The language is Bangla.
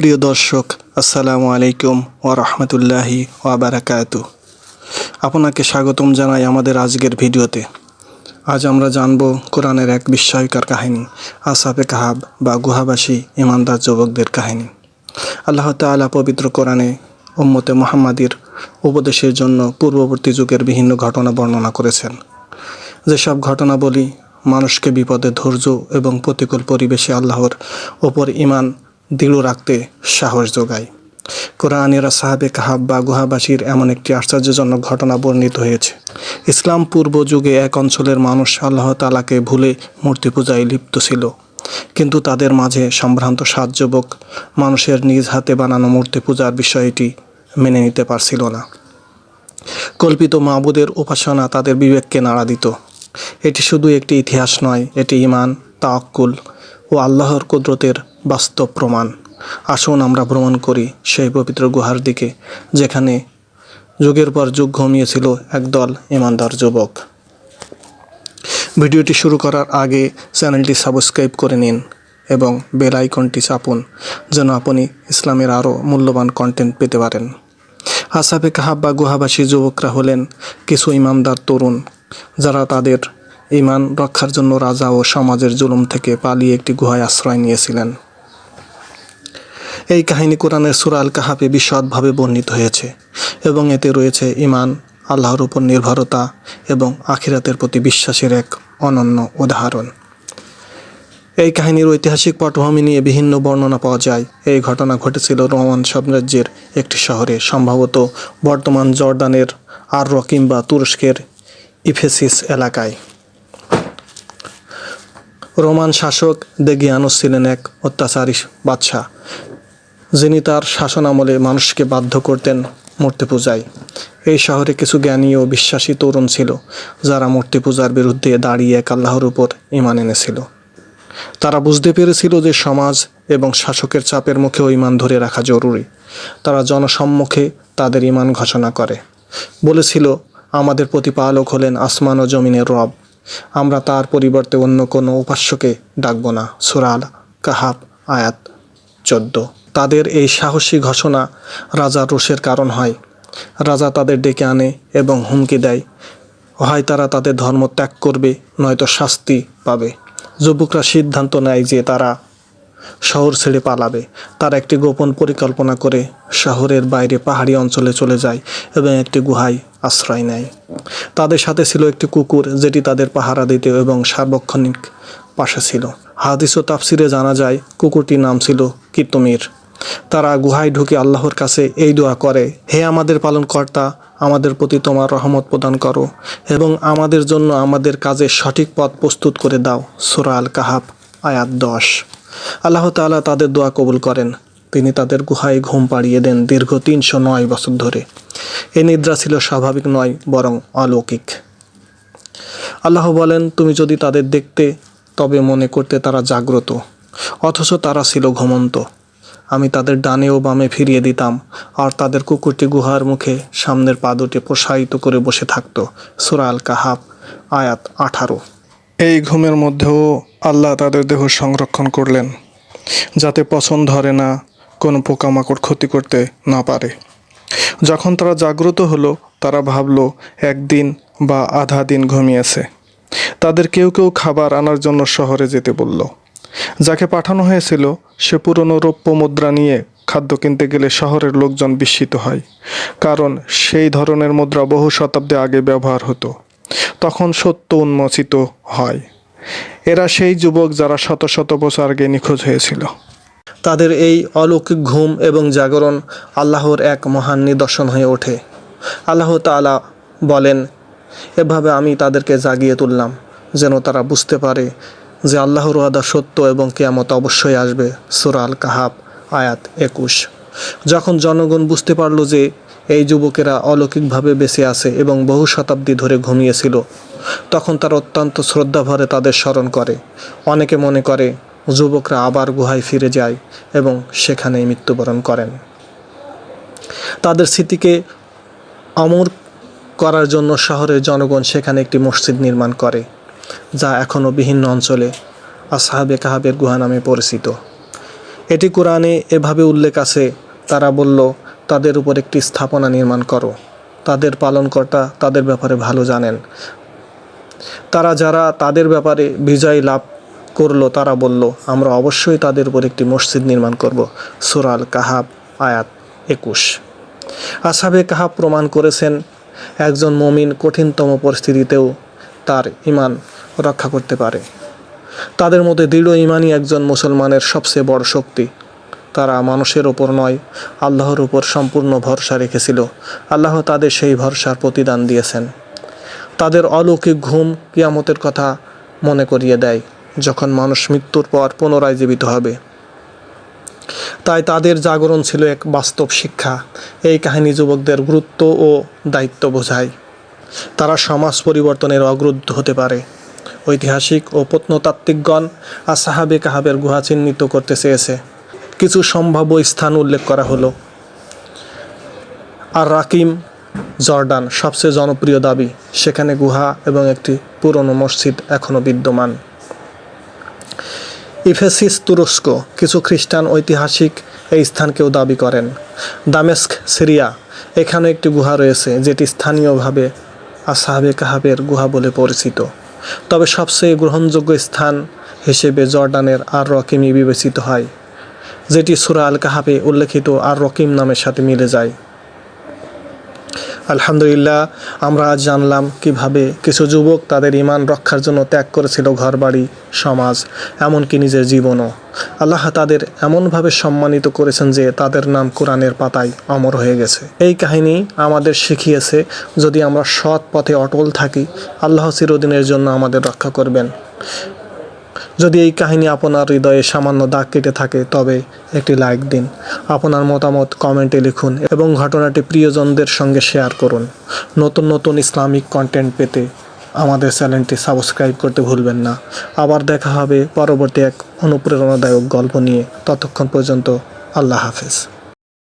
প্রিয় দর্শক, আসসালামু আলাইকুম ওয়া রাহমাতুল্লাহি ওয়া বারাকাতু আপনাকে স্বাগতম জানাই আমাদের আজকের ভিডিওতে। আজ আমরা জানব কোরআনের এক বিস্ময়কর কাহিনী আসাফে কাহাব বা গুহাবাসী ইমানদার যুবকদের কাহিনী। আল্লাহ তাআলা পবিত্র কোরআনে উম্মতে মুহাম্মাদির উপদেশের জন্য পূর্ববর্তী যুগের বিভিন্ন ঘটনা বর্ণনা করেছেন। যেসব ঘটনাবলী মানুষকে বিপদে ধৈর্য এবং প্রতিকূল পরিবেশে আল্লাহর ওপর ইমান দৃঢ় রাখতে সাহস যোগায়। কোরআনেরা সাহাবে কাহাব বা গুহাবাসীর এমন একটি আশ্চর্যজনক ঘটনা বর্ণিত হয়েছে। ইসলাম পূর্ব যুগে এক অঞ্চলের মানুষ আল্লাহ তালাকে ভুলে মূর্তি পূজায় লিপ্ত ছিল। কিন্তু তাদের মাঝে সম্ভ্রান্ত সাত যুবক মানুষের নিজ হাতে বানানো মূর্তি পূজার বিষয়টি মেনে নিতে পারছিল না। কল্পিত মাহবুদের উপাসনা তাদের বিবেককে নাড়া দিত। এটি শুধু একটি ইতিহাস নয়, এটি ইমান তাওয়াক্কুল ও আল্লাহর কুদরতের বাস্তব প্রমাণ। আসুন আমরা ভ্রমণ করি সেই পবিত্র গুহার দিকে, যেখানে যুগের পর যুগ ঘুমিয়েছিল একদল ইমানদার যুবক। ভিডিওটি শুরু করার আগে চ্যানেলটি সাবস্ক্রাইব করে নিন এবং বেল আইকনটি চাপুন, যেন আপনি ইসলামের আরও মূল্যবান কন্টেন্ট পেতে পারেন। আসাফে কাহাব বা গুহাবাসী যুবকরা হলেন কিছু ইমানদার তরুণ, যারা তাদের ইমান রক্ষার জন্য রাজা ও সমাজের জুলুম থেকে পালিয়ে একটি গুহায় আশ্রয় নিয়েছিলেন। এই কাহিনী কোরআনের সুরা আল কাহাবে বিশদভাবে বর্ণিত হয়েছে এবং এতে রয়েছে ইমান আল্লাহর উপর নির্ভরতা এবং আখিরাতের প্রতি বিশ্বাসের এক অনন্য উদাহরণ। এই কাহিনীর ঐতিহাসিক পটভূমি নিয়ে বিভিন্ন বর্ণনা পাওয়া যায়। এই ঘটনা ঘটেছিল রোমান সাম্রাজ্যের একটি শহরে, সম্ভবত বর্তমান জর্দানের আর কিংবা তুরস্কের ইফেসিস এলাকায়। রোমান শাসক দেগিয়ানুস ছিলেন এক অত্যাচারী বাদশাহ। যিনি তার শাসনামলে মানুষকে বাধ্য করতেন মূর্তি পূজায়। এই শহরে কিছু জ্ঞানী ও বিশ্বাসী তরুণ ছিল, যারা মূর্তি পূজার বিরুদ্ধে দাঁড়িয়ে এক আল্লাহর উপর ইমান এনেছিল। তারা বুঝতে পেরেছিল যে সমাজ এবং শাসকের চাপের মুখেও ইমান ধরে রাখা জরুরি। তারা জনসম্মুখে তাদের ইমান ঘোষণা করে। বলেছিল, আমাদের প্রতিপালক হলেন আসমান ও জমিনের রব। আমরা তার পরিবর্তে অন্য কোনো উপাস্যকে ডাকব না। সুরাল কাহাব আয়াত চোদ্দ। তাদের এই সাহসী ঘোষণা রাজা রোষের কারণ হয়। রাজা তাদের ডেকে আনে এবং হুমকি দেয়। হয় তারা তাদের ধর্ম ত্যাগ করবে, নয়তো শাস্তি পাবে। যুবকরা সিদ্ধান্ত নেয় যে তারা শহর ছেড়ে পালাবে। তারা একটি গোপন পরিকল্পনা করে শহরের বাইরে পাহাড়ি অঞ্চলে চলে যায় এবং একটি গুহায় আশ্রয় নেয়। তাদের সাথে ছিল একটি কুকুর যেটি তাদের পাহারা দিতে এবং সার্বক্ষণিক পাশে ছিল। হাদিস ও তাফসিরে জানা যায়, কুকুরটির নাম ছিল কিতুমির। তারা গুহায় ঢুকে আল্লাহর কাছে এই দোয়া করে, হে আমাদের পালনকর্তা, আমাদের প্রতি তোমার রহমত প্রদান করো এবং আমাদের জন্য আমাদের কাজের সঠিক পথ প্রস্তুত করে দাও। সুরা আল কাহাব আয়াত দশ। আল্লাহ তাআলা তাদের দোয়া কবুল করেন। তিনি তাদের গুহায় ঘুম পাড়িয়ে দেন দীর্ঘ তিনশো নয় বছর ধরে। এই নিদ্রা ছিল স্বাভাবিক নয়, বরং অলৌকিক। আল্লাহ বলেন, তুমি যদি তাদের দেখতে, তবে মনে করতে তারা জাগ্রত, অথচ তারা ছিল ঘুমন্ত। আমি তাদের ডানে ও বামে ফিরিয়ে দিতাম, আর তাদের কুকুরটি গুহার মুখে সামনের পা দুটি প্রসারিত করে বসে থাকত। সুরাল কাহাব আয়াত আঠারো। এই ঘুমের মধ্যেও আল্লাহ তাদের দেহ সংরক্ষণ করলেন, যাতে পছন্দ ধরে না কোনো পোকামাকড় ক্ষতি করতে না পারে। যখন তারা জাগ্রত হলো, তারা ভাবলো, একদিন বা আধা দিন ঘুমিয়েছে। তাদের কেউ কেউ খাবার আনার জন্য শহরে যেতে বলল। যাকে পাঠানো হয়েছিল, সে পুরনো রৌপ্য মুদ্রা নিয়ে খাদ্য কিনতে গেলে শহরের লোকজন বিস্মিত হয়, কারণ সেই ধরনের মুদ্রা বহু শতাব্দী আগে ব্যবহার হতো। তখন সত্য উন্মোচিত হয়। এরা সেই যুবক যারা শত শত বছর আগে নিখোঁজ হয়েছিল। তাদের এই অলৌকিক ঘুম এবং জাগরণ আল্লাহর এক মহান নিদর্শন হয়ে ওঠে। আল্লাহ তাআলা বলেন, এভাবে আমি তাদেরকে জাগিয়ে তুললাম, যেন তারা বুঝতে পারে যে আল্লাহর ওয়াদা সত্য এবং কেয়ামত অবশ্যই আসবে সুরাল কাহাব আয়াত একুশ। যখন জনগণ বুঝতে পারল যে এই যুবকেরা অলৌকিকভাবে বেঁচে আছে এবং বহু শতাব্দী ধরে ঘুমিয়েছিল, তখন তারা অত্যন্ত শ্রদ্ধাভরে তাদের স্মরণ করে। অনেকে মনে করে যুবকরা আবার গুহায় ফিরে যায় এবং সেখানেই মৃত্যুবরণ করেন। তাদের স্মৃতিকে অমর করার জন্য শহরের জনগণ সেখানে একটি মসজিদ নির্মাণ করে। যা এখনও বিভিন্ন অঞ্চলে আসহাবে কাহাবের গুহা নামে পরিচিত। এটি কোরআনে এভাবে উল্লেখ আছে, তারা বলল, তাদের উপর একটি স্থাপনা নির্মাণ করো। তাদের পালনকর্তা তাদের ব্যাপারে ভালো জানেন। তারা যারা তাদের ব্যাপারে বিজয় লাভ করল, তারা বলল, আমরা অবশ্যই তাদের উপর একটি মসজিদ নির্মাণ করব। সুরাল কাহাব আয়াত একুশ। আসাবে কাহাব প্রমাণ করেছেন, একজন মমিন কঠিনতম পরিস্থিতিতেও তার ইমান রক্ষা করতে পারে। তাদের মধ্যে দৃঢ় ইমানই একজন মুসলমানের সবচেয়ে বড় শক্তি। তারা মানুষের ওপর নয়, আল্লাহর উপর সম্পূর্ণ ভরসা রেখেছিল। আল্লাহ তাদের সেই ভরসার প্রতিদান দিয়েছেন। তাদের অলৌকিক ঘুম কিয়ামতের কথা মনে করিয়ে দেয়, যখন মানুষ মৃত্যুর পর পুনরায় জীবিত হবে। তাই তাদের জাগরণ ছিল এক বাস্তব শিক্ষা। এই কাহিনী যুবকদের গুরুত্ব ও দায়িত্ব বোঝায়। তারা সমাজ পরিবর্তনের অগ্রুদ্ধ হতে পারে। ঐতিহাসিক ও প্রত্নতাত্ত্বিকগণ আর সাহাবে কাহাবের গুহা চিহ্নিত করতে চেয়েছে। কিছু সম্ভাব্য স্থান উল্লেখ করা হলো। আর রাকিম জর্ডান সবচেয়ে জনপ্রিয় দাবি। সেখানে গুহা এবং একটি পুরনো মসজিদ এখনও বিদ্যমান। ইফেসিস তুরস্ক, কিছু খ্রিস্টান ঐতিহাসিক এই স্থানকেও দাবি করেন। দামেস্ক, সিরিয়া এখানে একটি গুহা রয়েছে, যেটি স্থানীয়ভাবে আসাহাবে কাহাবের গুহা বলে পরিচিত। তবে সবচেয়ে গ্রহণযোগ্য স্থান হিসেবে জর্ডানের আর রকিমই বিবেচিত হয়, যেটি সুরা আল কাহাবে উল্লেখিত আর রকিম নামের সাথে মিলে যায়। আলহামদুলিল্লাহ, আমরা আজ জানলাম কীভাবে কিছু যুবক তাদের ইমান রক্ষার জন্য ত্যাগ করেছিল ঘরবাড়ি, সমাজ, এমনকি নিজের জীবনও। আল্লাহ তাদের এমনভাবে সম্মানিত করেছেন যে তাদের নাম কোরআনের পাতায় অমর হয়ে গেছে। এই কাহিনী আমাদের শিখিয়েছে, যদি আমরা সৎ পথে অটল থাকি, আল্লাহ চিরদিনের জন্য আমাদের রক্ষা করবেন। যদি এই কাহিনী আপনার হৃদয়ে সামান্য দাগ কেটে থাকে, তবে একটি লাইক দিন। আপনার মতামত কমেন্টে লিখুন এবং ঘটনাটি প্রিয়জনদের সঙ্গে শেয়ার করুন। নতুন নতুন ইসলামিক কন্টেন্ট পেতে আমাদের চ্যানেলটি সাবস্ক্রাইব করতে ভুলবেন না। আবার দেখা হবে পরবর্তী এক অনুপ্রেরণাদায়ক গল্প নিয়ে। ততক্ষণ পর্যন্ত আল্লাহ হাফেজ।